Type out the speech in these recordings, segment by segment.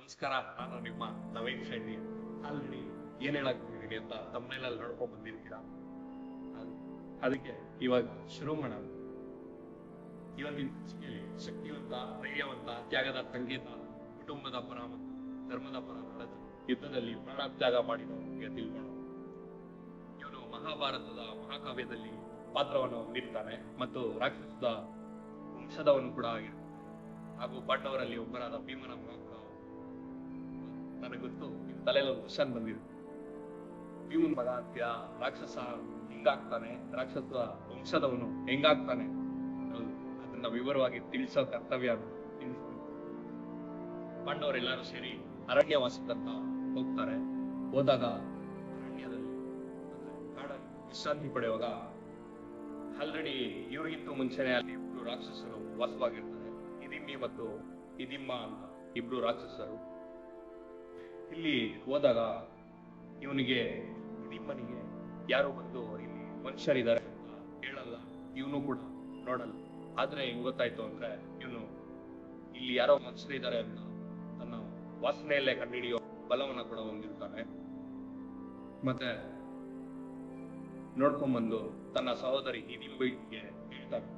ನಮಸ್ಕಾರ, ನಾನು ನಿಮ್ಮ ನವೀನ್ ಶೆಟ್ಟಿ. ಅಲ್ಲಿ ಏನ್ ಹೇಳಕ್ತಿದೀನಿ ಅಂತ ತಮ್ಮನೆಲ್ಲ ನೋಡ್ಕೊಂಡ್ ಬಂದಿರ್ತೀರಾ? ಅದ್- ಅದಕ್ಕೆ ಇವಾಗ ಶುರು ಮಾಡೋಣ. ಇವತ್ತಿನ ಶಕ್ತಿವಂತ, ಧೈರ್ಯವಂತ, ತ್ಯಾಗದ ಸಂಗೀತ, ಕುಟುಂಬದ ಪರ ಮತ್ತು ಧರ್ಮದ ಪರ ನಡೆದ ಯುದ್ಧದಲ್ಲಿ ಪ್ರಾಣತ್ಯಾಗ ಮಾಡಿದವರಿಗೆ ತಿಳ್ಕೊಳ್ಳೋಣ. ಇವನು ಮಹಾಭಾರತದ ಮಹಾಕಾವ್ಯದಲ್ಲಿ ಪಾತ್ರವನ್ನು ಹೊಂದಿರ್ತಾನೆ ಮತ್ತು ರಾಕ್ಷಸದ ವಂಶದವನು ಕೂಡ ಆಗಿರ್ತಾನೆ. ಹಾಗೂ ಪಾಂಡವರಲ್ಲಿ ಒಬ್ಬರಾದ ಭೀಮನ. ನನಗೆ ಗೊತ್ತು ನಿಮ್ ತಲೆಯಲ್ಲಿ ಒಂದು ಕ್ವಶನ್ ಬಂದಿದೆ. ಭೀಮನ್ ಮಗ ಅಂತ್ಯ, ರಾಕ್ಷಸ ಹಿಂಗಾಗ್ತಾನೆ ರಾಕ್ಷಸ ವಂಶದವನು ಹೆಂಗಾಗ್ತಾನೆ ಅದನ್ನ ವಿವರವಾಗಿ ತಿಳಿಸೋ ಕರ್ತವ್ಯ. ಪಾಂಡವರೆಲ್ಲರೂ ಸೇರಿ ಅರಣ್ಯವಾಸಕ್ಕಂತ ಹೋಗ್ತಾರೆ. ಹೋದಾಗ ವಿಶ್ರಾಂತಿ ಪಡೆಯುವಾಗ ಆಲ್ರೆಡಿ ಇವರಿಗಿಂತ ಮುಂಚೆನೆ ಅಲ್ಲಿ ಇಬ್ರು ರಾಕ್ಷಸರು ವಾಸವಾಗಿರ್ತಾರೆ. ಇದಿಮ್ಮಿ ಮತ್ತು ಇದಿಮ್ಮ ಅಂತ ಇಬ್ರು ರಾಕ್ಷಸರು. ಇಲ್ಲಿ ಹೋದಾಗ ಇವನಿಗೆ, ನಿಮ್ಮನಿಗೆ ಯಾರೋ ಬಂದು ಇಲ್ಲಿ ಮನುಷ್ಯರಿದ್ದಾರೆ ಅಂತ ಹೇಳಲ್ಲ. ಇವನು ಕೂಡ ನೋಡಲ್ಲ. ಆದ್ರೆ ಹೆಂಗ್ ಗೊತ್ತಾಯ್ತು ಅಂದ್ರೆ ಇವನು ಇಲ್ಲಿ ಯಾರೋ ಮನುಷ್ಯರಿದ್ದಾರೆ ಅಂತ ತನ್ನ ವಾಸನೆಯಲ್ಲೇ ಕಂಡುಹಿಡಿಯೋ ಬಲವನ್ನ ಕೂಡ ಹೊಂದಿರ್ತಾನೆ. ಮತ್ತೆ ನೋಡ್ಕೊಂಡ್ಬಂದು ತನ್ನ ಸಹೋದರಿ ಹಿದಿಂಬಿಗೆ ಹೇಳ್ತಾನೆ,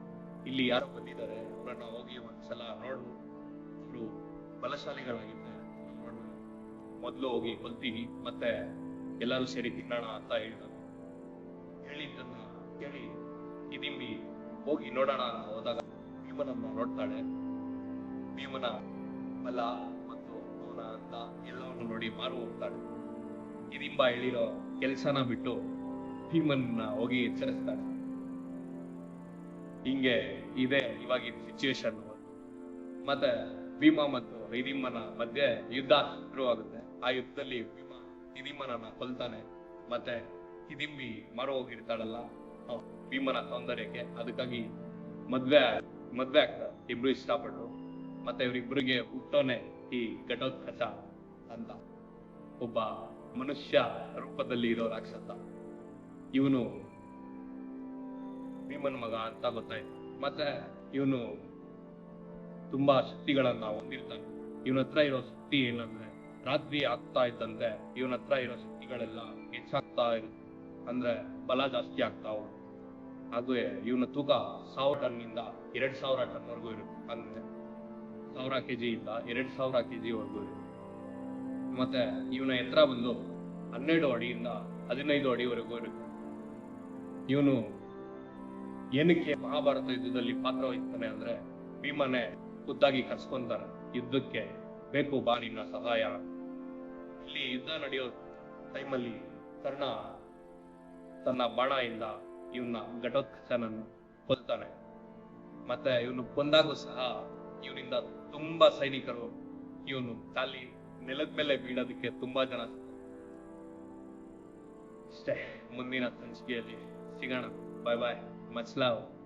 ಇಲ್ಲಿ ಯಾರೋ ಬಂದಿದ್ದಾರೆ, ಅವರನ್ನ ಹೋಗಿ ಒಂದ್ಸಲ ನೋಡು. ಅವರು ಅವ್ರನ್ನ ಮೊದ್ಲು ಹೋಗಿ ಕೊಲ್ತೀವಿ ಮತ್ತೆ ಎಲ್ಲರೂ ಸೇರಿ ತಿನ್ನೋಣ ಅಂತ ಹೇಳಿದ್ರು. ಹೇಳಿದ್ದನ್ನ ಕೇಳಿ ಇದಿಂಬಿ ಹೋಗಿ ನೋಡೋಣ ಅಂತ ಹೋದಾಗ ಭೀಮನನ್ನ ನೋಡ್ತಾಳೆ. ಭೀಮನ ಬಲ ಮತ್ತು ಅವನ ಅಂತ ಎಲ್ಲವನ್ನು ನೋಡಿ ಮಾರು ಹೋಗ್ತಾಳೆ. ಇದಿಂಬಾ ಹೇಳಿರೋ ಕೆಲಸನ ಬಿಟ್ಟು ಭೀಮನ್ನ ಹೋಗಿ ಎಚ್ಚರಿಸ್ತಾಳೆ. ಹಿಂಗೆ ಇದೆ ಇವಾಗಿನ ಸಿಚುವೇಶನ್ ಮತ್ತೆ ಭೀಮ ಮತ್ತು ಹಿಡಿಮ್ಮನ ಮಧ್ಯೆ ಯುದ್ಧ ಶುರುವಾಗುತ್ತೆ ಆ ಯುದ್ಧದಲ್ಲಿ ಭೀಮ ಹಿರಿಮ್ಮನನ್ನ ಕೊಲ್ತಾನೆ. ಮತ್ತೆ ಹಿದಿಂಬಿ ಮರೋ ಹೋಗಿರ್ತಾಳಲ್ಲ ಭೀಮನ ಸೌಂದರ್ಯಕ್ಕೆ ಅದಕ್ಕಾಗಿ ಮದ್ವೆ ಮದ್ವೆ ಆಗ್ತಾರೆ. ಇಬ್ರು ಇಷ್ಟಪಟ್ಟು ಮತ್ತೆ ಇವ್ರಿಬ್ರಿಗೆ ಹುಟ್ಟೋನೆ ಈ ಘಟೋತ್ಕಚ ಅಂತ ಒಬ್ಬ ಮನುಷ್ಯ ರೂಪದಲ್ಲಿ ಇರೋ ರಾಕ್ಷಸ. ಇವನು ಭೀಮನ್ ಮಗ ಅಂತ ಗೊತ್ತಾಯ್ತು. ಮತ್ತೆ ಇವನು ತುಂಬಾ ಶಕ್ತಿಗಳನ್ನ ಹೊಂದಿರ್ತಾನೆ. ಇವನ ಹತ್ರ ಇರೋ ಶಕ್ತಿ ಏನಂದ್ರೆ, ರಾತ್ರಿ ಆಗ್ತಾ ಇದ್ದಂತೆ ಇವನ ಹತ್ರ ಇರೋ ಶಕ್ತಿಗಳೆಲ್ಲ ಹೆಚ್ಚಾಗ್ತಾ ಇರುತ್ತೆ. ಅಂದ್ರೆ ಬಲ ಜಾಸ್ತಿ ಆಗ್ತಾ ಹೋಗುತ್ತೆ. ಹಾಗೂ ಇವನ ತೂಕ ಸಾವಿರ ಟನ್ನಿಂದ ಎರಡ್ ಸಾವಿರ ಟನ್ ವರೆಗೂ ಇರುತ್ತೆ. ಅಂದ್ರೆ ಸಾವಿರ ಕೆಜಿ ಇಂದ ಎರಡ್ ಸಾವಿರ ಕೆಜಿ ವರೆಗೂ ಇರುತ್ತೆ. ಮತ್ತೆ ಇವನ ಎತ್ತರ ಬಂದು ಹನ್ನೆರಡು ಅಡಿಯಿಂದ ಹದಿನೈದು ಅಡಿವರೆಗೂ ಇರುತ್ತೆ. ಇವನು ಏನಕ್ಕೆ ಮಹಾಭಾರತ ಯುದ್ಧದಲ್ಲಿ ಪಾತ್ರ ವಹಿಸ್ತಾನೆ ಅಂದ್ರೆ ಭೀಮನೆ ಖುದ್ದಾಗಿ ಕರ್ಸ್ಕೊಂತಾರೆ ಯುದ್ಧಕ್ಕೆ ಬೇಕು ಬಾ ನಿನ್ನ ಸಹಾಯ. ಇಲ್ಲಿ ಯುದ್ಧ ನಡೆಯೋ ಟೈಮಲ್ಲಿ ಕರ್ಣ ತನ್ನ ಬಾಣ ಬಾಣದಿಂದ ಇವನ್ನ ಘಟೋತ್ಕಚನನ್ನು ಕೊಲ್ತಾನೆ ಮತ್ತೆ ಇವನು ಕೊಂದಾಗೂ ಸಹ ಇವನಿಂದ ತುಂಬಾ ಸೈನಿಕರು ಇವನು ಖಾಲಿ ನೆಲದ ಮೇಲೆ ಬೀಳೋದಕ್ಕೆ ತುಂಬಾ ಜನ. ಇಷ್ಟೇ ಮುಂದಿನ ಸಂಚಿಕೆಯಲ್ಲಿ ಸಿಗೋಣ. ಬಾಯ್ ಬಾಯ್ ಮಚ್ ಲವ್